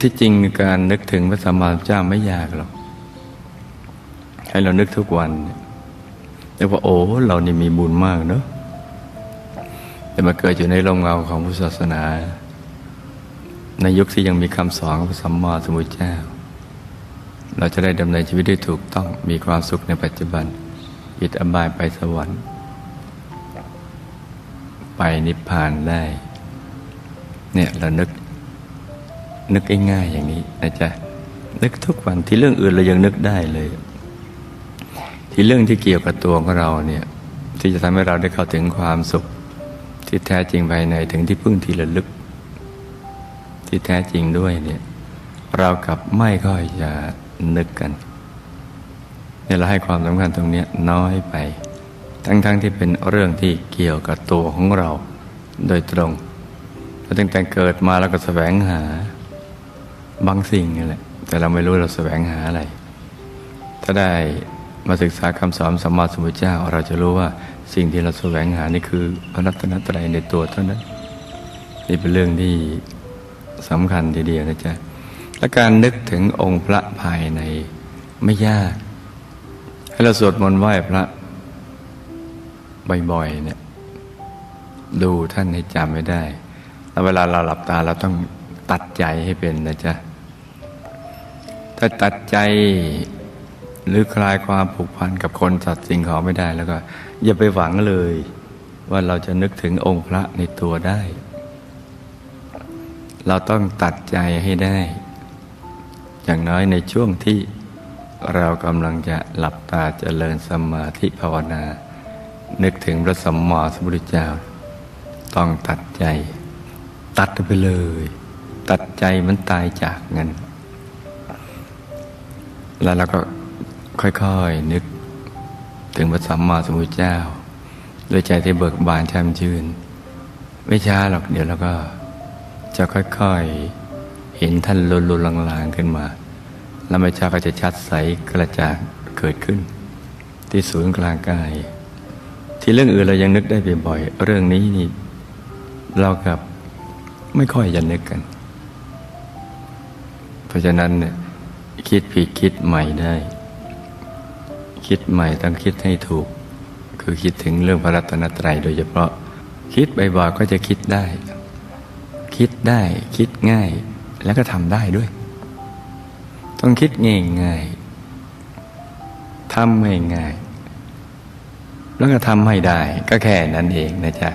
ที่จริงการนึกถึงพระสัมมาสัมพุทธเจ้าไม่ยากหรอกให้เรานึกทุกวันเนี่ยเรียกว่าโอ้เรานี่มีบุญมากเนอะแต่มาเกิดอยู่ในร่มเงาของพุทธศาสนา ในยุคที่ยังมีคำสอนของพระสัมมาสัมพุทธเจ้า เราจะได้ดำเนินชีวิตได้ถูกต้องมีความสุขในปัจจุบันยิดอบายไปสวรรค์ ไปนิพพานได้ เนี่ยเรานึก นึกง่ายๆอย่างนี้นะจ๊ะนึกทุกวันที่เรื่องอื่นเรายังนึกได้เลย ที่เรื่องที่เกี่ยวกับตัวของเราเนี่ยที่จะทำให้เราได้เข้าถึงความสุข ที่แท้จริงภายในถึงที่พึ่งที่ระลึก ที่แท้จริงด้วยเนี่ยเรากลับไม่ค่อยจะนึกกันเนี่ยเราให้ความสำคัญตรงนี้น้อยไป ทั้งๆทที่เป็นเรื่องที่เกี่ยวกับตัวของเราโดยตรงเราตั้งแต่เกิดมาแล้วก็แสวงหา บางสิ่งนี่แหละ แต่เราไม่รู้เราแสวงหาอะไร ถ้าได้มาศึกษาคำสอนสัมมาสัมพุทธเจ้า เราจะรู้ว่าสิ่งที่เราแสวงหานี่คือพระรัตนตรัยในตัวเท่านั้น นี่เป็นเรื่องที่สำคัญทีเดียวนะจ๊ะและการนึกถึงองค์พระภายในไม่ยาก ให้เราสวดมนต์ไหว้พระบ่อยๆเนี่ยดูท่านให้จำไม่ได้ แล้วเวลาเราหลับตาเราต้องตัดใจให้เป็นนะจ๊ะ ถ้าตัดใจหรือคลายความผูกพันกับคนสัตว์สิ่งของไม่ได้แล้วก็ อย่าไปหวังเลย ว่าเราจะนึกถึงองค์พระในตัวได้ เราต้องตัดใจให้ได้ อย่างน้อยในช่วงที่เรากำลังจะหลับตาเจริญสมาธิภาวนา นึกถึงพระสัมมาสัมพุทธเจ้า ต้องตัดใจ ตัดไปเลย ตัดใจมันตายจากเงิน แล้วเราก็ค่อยๆนึกถึงพระสัมมาสัมพุทธเจ้า ด้วยใจที่เบิกบานแช่มชื่น ไม่ช้าหรอกเดี๋ยวเราก็ จะค่อยๆเห็นท่านลุนลุนลางๆขึ้นมา แล้วไม่ช้าก็จะชัดใสกระจ่างเกิดขึ้น ที่ศูนย์กลางกาย ที่เรื่องอื่นเรายังนึกได้บ่อยๆเรื่องนี้นี่เรากับไม่ค่อยจะนึกกัน เพราะฉะนั้นเนี่ย คิดผิดคิดใหม่ได้ คิดใหม่ต้องคิดให้ถูก คือคิดถึงเรื่องพระรัตนตรัยโดยเฉพาะ คิดบ่อยๆก็จะคิดได้ คิดได้คิดง่ายแล้วก็ทำได้ด้วย ต้องคิดง่ายๆทำง่ายๆแล้วก็ทำให้ได้ ก็แค่นั้นเองนะจ๊ะ